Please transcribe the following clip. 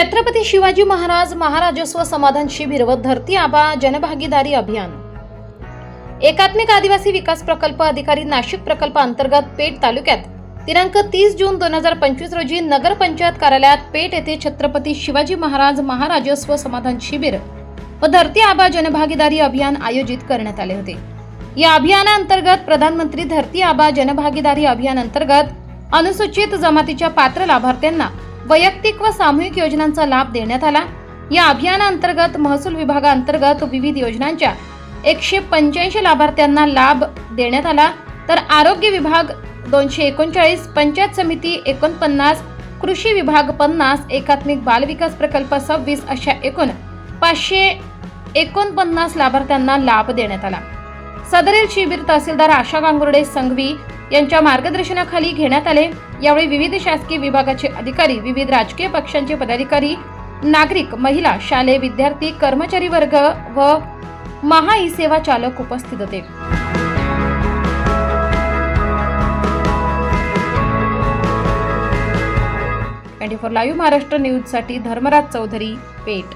छत्रपती शिवाजी महाराज महाराजस्व समाधान शिबिर व धरती आबा जनभागीदारी अभियान. एकात्मिक आदिवासी विकास प्रकल्प अधिकारी नाशिक प्रकल्प अंतर्गत पेठ तालुक्यात दिनांक तीस जून दोन हजार पंचवीस रोजी नगरपंचायत कार्यालयात पेठ येथे छत्रपती शिवाजी महाराज महाराजस्व समाधान शिबिर व धरती आबा जनभागीदारी अभियान आयोजित करण्यात आले होते. या अभियानाअंतर्गत प्रधानमंत्री धरती आबा जनभागीदारी अभियान अंतर्गत अनुसूचित जमातीच्या पात्र लाभार्थ्यांना वैयक्तिक व सामूहिक योजनांचा लाभ देण्यात आला. या अभियानाअंतर्गत महसूल विभागाअंतर्गत विविध योजनांच्या एकशे पंच्याऐंशी लाभार्थ्यांना लाभ देण्यात आला. तर आरोग्य विभाग दोनशे एकोणचाळीस पंचायत समिती एकोणपन्नास कृषी विभाग पन्नास एकात्मिक बालविकास प्रकल्प सव्वीस अशा एकूण पाचशे एकोणपन्नास लाभार्थ्यांना लाभ देण्यात आला. सदरील शिबिर तहसीलदार आशा गांगुर्डे संघवी यांच्या मार्गदर्शनाखाली घेण्यात आले. यावेळी विविध शासकीय विभागाचे अधिकारी विविध राजकीय पक्षांचे पदाधिकारी नागरिक महिला शालेय विद्यार्थी कर्मचारी वर्ग व महा ई सेवा चालक उपस्थित होते. ट्वेंटी फोर लाईव्ह महाराष्ट्र न्यूजसाठी धर्मराज चौधरी पेठ.